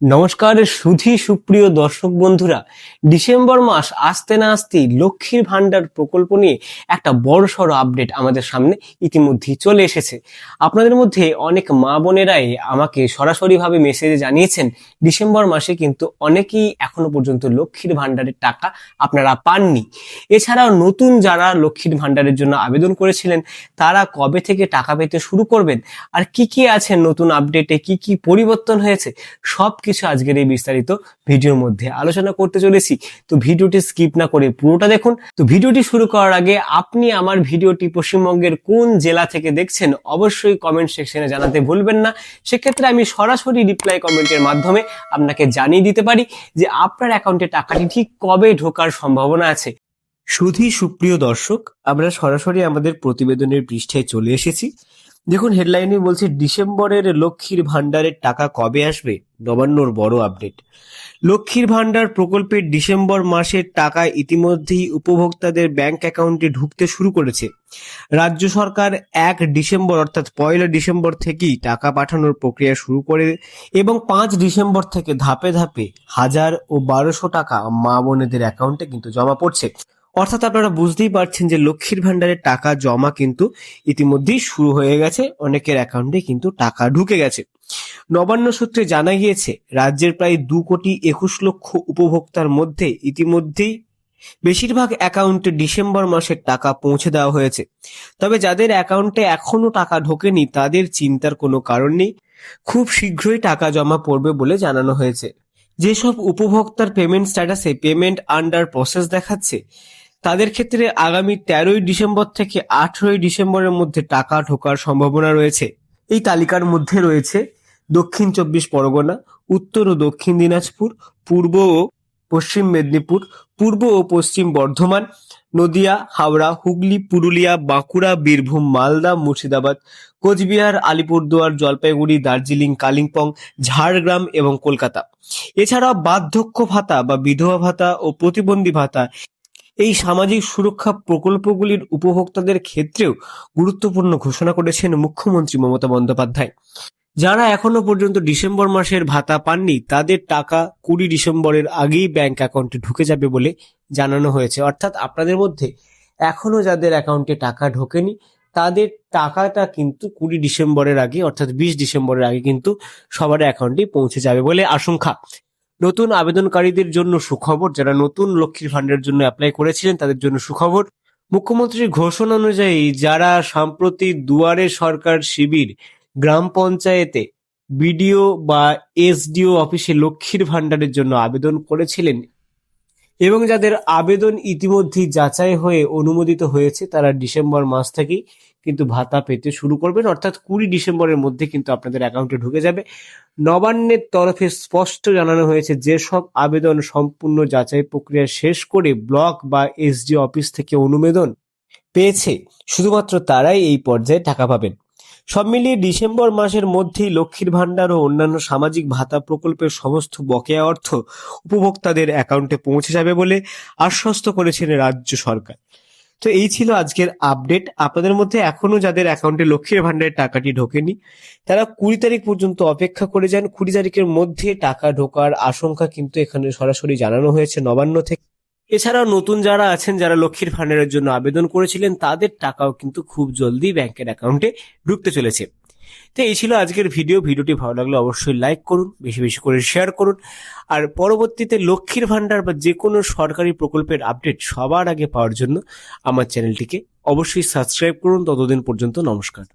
নমস্কার, সুধী সুপ্রিয় দর্শক বন্ধুরা, ডিসেম্বর মাস আসতে না আসতেই লক্ষ্মীর ভান্ডার প্রকল্প নিয়ে একটা বড় সড়ো আপডেট আমাদের সামনে ইতিমধ্যেই চলে এসেছে। আপনাদের মধ্যে অনেক মা বোনেরাই আমাকে সরাসরিভাবে মেসেজে জানিয়েছেন, ডিসেম্বর মাসে কিন্তু অনেকেই এখনও পর্যন্ত লক্ষ্মীর ভান্ডারের টাকা আপনারা পাননি। এছাড়াও নতুন যারা লক্ষ্মীর ভান্ডারের জন্য আবেদন করেছিলেন, তারা কবে থেকে টাকা পেতে শুরু করবেন? আর কি কি আছে নতুন আপডেটে কি কি পরিবর্তন হয়েছে? সব কিছু আজকের এই বিস্তারিত ভিডিওর মধ্যে আলোচনা করতে চলেছি। তো ভিডিওটি স্কিপ না করে পুরোটা দেখুন। তো ভিডিওটি শুরু করার আগে আপনি আমার ভিডিওটি পশ্চিমবঙ্গের কোন জেলা থেকে দেখছেন অবশ্যই কমেন্ট সেকশনে জানাতে ভুলবেন না। সেক্ষেত্রে আমি সরাসরি রিপ্লাই কমেন্টের মাধ্যমে আপনাকে জানিয়ে দিতে পারি যে আপনার অ্যাকাউন্টে টাকাটি ঠিক কবে ঢোকার সম্ভাবনা আছে। সুধী সুপ্রিয় দর্শক, আমরা সরাসরি আমাদের প্রতিবেদনের পৃষ্ঠায় চলে এসেছি। দেখুন হেডলাইনে বলছে, ডিসেম্বরের লক্ষ্মীর ভান্ডারের টাকা কবে আসবে? নবান্নর বড় আপডেট লক্ষ্মীর ভান্ডার প্রকল্পের ডিসেম্বর মাসের টাকা ইতিমধ্যেই উপভোক্তাদের ব্যাংক অ্যাকাউন্টে ঢুকতে শুরু করেছে। রাজ্য সরকার এক ডিসেম্বর, অর্থাৎ পয়লা ডিসেম্বর থেকেই টাকা পাঠানোর প্রক্রিয়া শুরু করে এবং পাঁচ ডিসেম্বর থেকে ধাপে ধাপে হাজার ও বারোশো টাকা মা বোনেদের অ্যাকাউন্টে কিন্তু জমা পড়ছে। অর্থাৎ আপনারা বুঝতেই পারছেন যে লক্ষ্মীর ভান্ডারের টাকা জমা কিন্তু ইতিমধ্যেই শুরু হয়ে গেছে। অনেকের অ্যাকাউন্টে কিন্তু টাকা ঢুকে গেছে। নবান্ন সূত্রে জানা গিয়েছে, রাজ্যের প্রায় দু কোটি একুশ লক্ষ উপভোক্তার মধ্যে ইতিমধ্যেই বেশিরভাগ অ্যাকাউন্টে ডিসেম্বর মাসের টাকা পৌঁছে দেওয়া হয়েছে। তবে যাদের অ্যাকাউন্টে এখনও টাকা ঢোকেনি, তাদের চিন্তার কোনো কারণ নেই। খুব শীঘ্রই টাকা জমা পড়বে বলে জানানো হয়েছে। যেসব উপভোক্তার পেমেন্ট স্ট্যাটাসে পেমেন্ট আন্ডার প্রসেস দেখাচ্ছে তাদের ক্ষেত্রে আগামী তেরোই ডিসেম্বর থেকে আঠেরোই ডিসেম্বরের মধ্যে টাকা ঢোকার সম্ভাবনা রয়েছে। এই তালিকার মধ্যে রয়েছে দক্ষিণ চব্বিশ পরগনা, উত্তর ও দক্ষিণ দিনাজপুর, পূর্ব ও পশ্চিম মেদিনীপুর, পূর্ব ও পশ্চিম বর্ধমান, নদিয়া, হাওড়া, হুগলি, পুরুলিয়া, বাঁকুড়া, বীরভূম, মালদা, মুর্শিদাবাদ, কোচবিহার, আলিপুরদুয়ার, জলপাইগুড়ি, দার্জিলিং, কালিম্পং, ঝাড়গ্রাম এবং কলকাতা। এছাড়া বার্ধক্য ভাতা বা বিধবা ভাতা ও প্রতিবন্ধী ভাতা এই সামাজিক সুরক্ষা প্রকল্পগুলির উপভোক্তাদের ক্ষেত্রেও গুরুত্বপূর্ণ ঘোষণা করেছেন মুখ্যমন্ত্রী মমতা বন্দ্যোপাধ্যায়। যারা এখনও পর্যন্ত ডিসেম্বর মাসের ভাতা পাননি, তাদের টাকা কুড়ি ডিসেম্বরের আগেই ব্যাংক অ্যাকাউন্টে ঢুকে যাবে বলে জানানো হয়েছে। অর্থাৎ আপনাদের মধ্যে এখনও যাদের অ্যাকাউন্টে টাকা ঢোকেনি, তাদের টাকাটা কিন্তু কুড়ি ডিসেম্বরের আগে, অর্থাৎ বিশ ডিসেম্বরের আগে কিন্তু সবার অ্যাকাউন্টে পৌঁছে যাবে বলে আশঙ্কা। নতুন আবেদনকারীদের জন্য সুখবর, যারা নতুন লক্ষ্মীর ফান্ডের জন্য অ্যাপ্লাই করেছিলেন, তাদের জন্য সুখবর। মুখ্যমন্ত্রীর ঘোষণা অনুযায়ী, যারা সম্প্রতি দুয়ারে সরকার শিবির, গ্রাম পঞ্চায়েতে বিডিও বা এসডিও অফিসে লক্ষ্মীর ভান্ডারের জন্য আবেদন করেছিলেন এবং যাদের আবেদন ইতিমধ্যেই যাচাই হয়ে অনুমোদিত হয়েছে, তারা ডিসেম্বর মাস থেকেই কিন্তু ভাতা পেতে শুরু করবেন। অর্থাৎ কুড়ি ডিসেম্বরের মধ্যে কিন্তু আপনাদের অ্যাকাউন্টে ঢুকে যাবে। নবান্নের তরফে স্পষ্ট জানানো হয়েছে যেসব আবেদন সম্পূর্ণ যাচাই প্রক্রিয়া শেষ করে ব্লক বা এসডি অফিস থেকে অনুমোদন পেয়েছে। শুধুমাত্র তারাই এই পর্যায়ে টাকা পাবেন। সব মিলিয়ে ডিসেম্বর মাসের মধ্যেই লক্ষ্মীর ভান্ডার ও অন্যান্য সামাজিক ভাতা প্রকল্পের সমস্ত বকেয়া অর্থ উপভোক্তাদের অ্যাকাউন্টে পৌঁছে যাবে বলে আশ্বস্ত করেছেন রাজ্য সরকার। তো এই ছিল আজকের আপডেট আপনাদের মধ্যে এখনও যাদের অ্যাকাউন্টে লক্ষ্মীর ভান্ডারের টাকাটি ঢোকেনি, তারা কুড়ি তারিখ পর্যন্ত অপেক্ষা করে যান। কুড়ি তারিখের মধ্যে টাকা ঢোকার আশঙ্কা কিন্তু এখানে সরাসরি জানানো হয়েছে নবান্ন থেকে। এছাড়াও নতুন যারা আছেন, যারা লক্ষ্মীর ভান্ডারের জন্য আবেদন করেছিলেন, তাদের টাকাও কিন্তু খুব জলদি ব্যাংকের অ্যাকাউন্টে ঢুকতে চলেছে। তো এই ছিল আজকের ভিডিও। ভিডিওটি ভালো লাগলে অবশ্যই লাইক করুন, বেশি বেশি করে শেয়ার করুন। আর পরবর্তীতে লক্ষ্মীর ভাণ্ডার বা যে কোনো সরকারি প্রকল্পের আপডেট সবার আগে পাওয়ার জন্য আমার চ্যানেলটিকে অবশ্যই সাবস্ক্রাইব করুন। ততদিন পর্যন্ত নমস্কার।